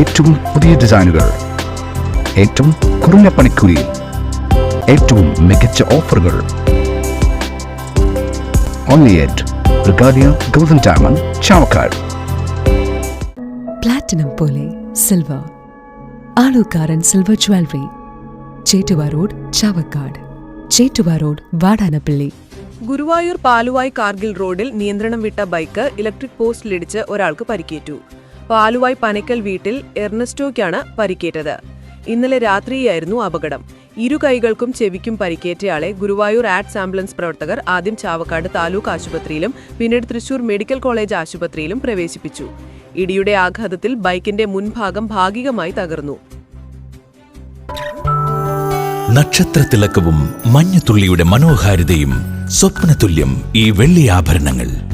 ഏറ്റവും പുതിയ ഡിസൈനുകൾ. ഏറ്റവും കുറഞ്ഞ പണിക്കൂലിയിൽ ഏറ്റവും മികച്ച ഓഫറുകൾ. Only at Regalia golden diamond Chavakkad platinum പോലെ silver Alukkaran silver jewellery Chettuva road Chavakkad Chettuva road Vadanappally Guruvayur Paluvai Kargil റോഡിൽ നിയന്ത്രണം വിട്ട ബൈക്ക് ഇലക്ട്രിക് പോസ്റ്റിലിടിച്ച് ഒരാൾക്ക് പരിക്കേറ്റു. പാലുവായ് പനക്കൽ വീട്ടിൽ എർണസ്റ്റോയ്ക്കാണ് പരിക്കേറ്റത്. ഇന്നലെ രാത്രിയായിരുന്നു അപകടം. ഇരു കൈകൾക്കും ചെവിക്കും പരിക്കേറ്റയാളെ ഗുരുവായൂർ ആഡ്സ് ആംബുലൻസ് പ്രവർത്തകർ ആദ്യം ചാവക്കാട് താലൂക്ക് ആശുപത്രിയിലും പിന്നീട് തൃശൂർ മെഡിക്കൽ കോളേജ് ആശുപത്രിയിലും പ്രവേശിപ്പിച്ചു. ഇടിയുടെ ആഘാതത്തിൽ ബൈക്കിന്റെ മുൻഭാഗം ഭാഗികമായി തകർന്നു. നക്ഷത്രത്തിളക്കവും മഞ്ഞത്തുള്ളിയുടെ മനോഹാരിതയും സ്വപ്നതുല്യം ഈ വെള്ളി ആഭരണങ്ങൾ.